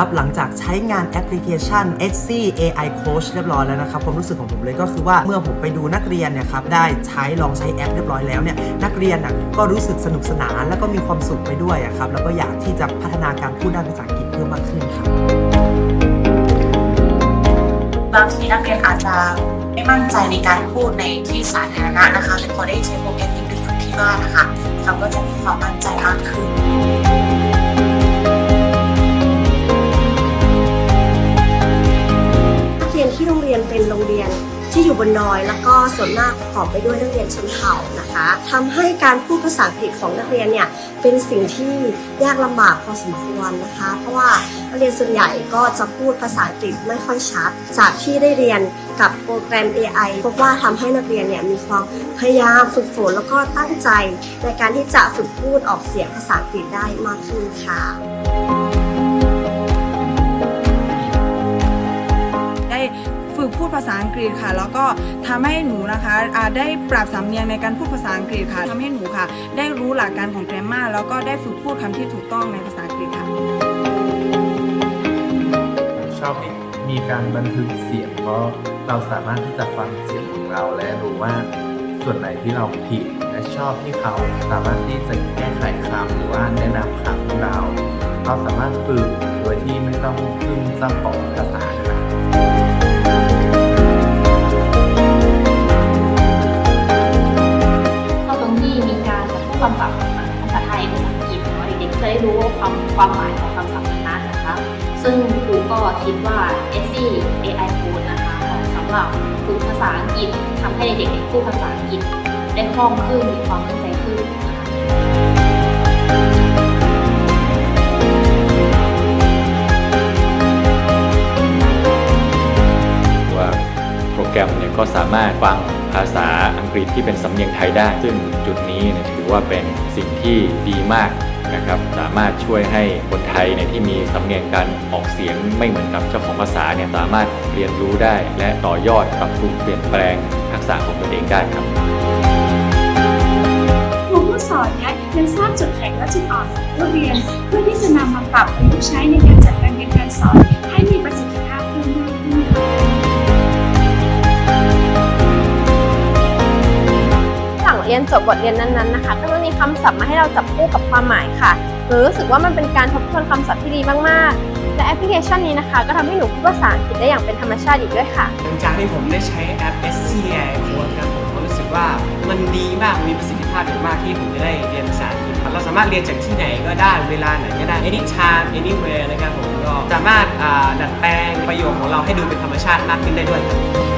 ครับหลังจากใช้งานแอปพลิเคชัน SC AI Coach เรียบร้อยแล้วนะครับความรู้สึกของผมเลยก็คือว่าเมื่อผมไปดูนักเรียนเนี่ยครับได้ใช้ลองใช้แอปเรียบร้อยแล้วเนี่ยนักเรียนน่ะก็รู้สึกสนุกสนานแล้วก็มีความสุขไปด้วยครับแล้วก็อยากที่จะพัฒนาการพูดด้านภาษาอังกฤษเพิ่มมากขึ้นครับบางทีนักเรียนอาจจะไม่มั่นใจในการพูดในที่สาธารณะนะคะแต่พอได้ใช้โปรแกรมนี้ไปฝึกที่บ้านนะคะเขาก็จะมีความมั่นใจมากขึ้น อยู่บนดอย แล้วก็ส่วนมากประกอบไปด้วยนักเรียนชนเผ่านะคะทำให้การพูดภาษาอังกฤษของนักเรียนเนี่ยเป็นสิ่งที่ยากลำบากพอสมควรนะคะ เพราะว่านักเรียนส่วนใหญ่ก็จะพูดภาษาอังกฤษไม่ค่อยชัด จากที่ได้เรียนกับโปรแกรม AI พบว่าทำให้นักเรียนเนี่ยมีความพยายามฝึกฝนแล้วก็ตั้งใจ ในการที่จะฝึกพูดออกเสียงภาษาอังกฤษได้มากขึ้นค่ะ อังกฤษค่ะ แล้วก็ทำให้หนูนะคะได้ปรับสำเนียงในการพูดภาษาอังกฤษค่ะทำให้หนูค่ะ ได้รู้หลักการของ grammar แล้วก็ได้ฝึกพูดคำที่ถูกต้องในภาษาอังกฤษค่ะชอบมีการบันทึกเสียงเพราะเราสามารถที่จะฟังเสียงของเราและรู้ว่าส่วนไหนที่เราผิดและชอบที่เขาสามารถที่จะแก้ไขคำหรือว่าแนะนำคำให้เรา เราสามารถฝึกโดยที่ไม่ต้องพึ่งเจ้าของภาษา จะได้รู้ความความหมายของคำศัพท์นั้นนะคะ ซึ่งครูก็คิดว่า s c AI Code นะคะเหมาะสำหรับฝึกภาษาอังกฤษทำให้เด็กๆพูดภาษาอังกฤษได้คล่องขึ้นมีความมั่นใจขึ้นนะคะว่าโปรแกรมเนี่ยก็สามารถฟังภาษาอังกฤษที่เป็นสำเนียงไทยได้ ซึ่งจุดนี้เนี่ยถือว่าเป็นสิ่งที่ดีมาก นะครับ สามารถช่วยให้คนไทยในที่มีสำเนียงการออกเสียงไม่เหมือนกับเจ้าของภาษาเนี่ยสามารถเรียนรู้ได้ และต่อยอดปรับปรุงเปลี่ยนแปลงทักษะของตนเองได้ครับครูผู้สอนเนี่ยยังทราบจุดแข็งและจุดอ่อนของผู้เรียน เพื่อที่จะนำมาปรับประยุกต์ใช้ในการจัดการเรียนการสอนให้มีประสิทธิ รียนจบบทเรียนนั้นๆนะคะ ก็จะมีคำศัพท์มาให้เราจับคู่กับความหมายค่ะ หนูรู้สึกว่ามันเป็นการทบทวนคำศัพท์ที่ดีมากๆ และแอปพลิเคชันนี้นะคะ ก็ทำให้หนูพูดภาษาอังกฤษได้อย่างเป็นธรรมชาติอีกด้วยค่ะ หลังจากที่ผมได้ใช้แอป SCI Code ครับผมก็รู้สึกว่ามันดีมากมีประสิทธิภาพอย่างมากที่ผมจะได้เรียนภาษาอังกฤษเราสามารถเรียนจากที่ไหนก็ได้เวลาไหนก็ได้ anytime anywhere นะครับผมก็สามารถดัดแปลงประโยคของเราให้ดูเป็นธรรมชาติมากขึ้นได้ด้วยครับ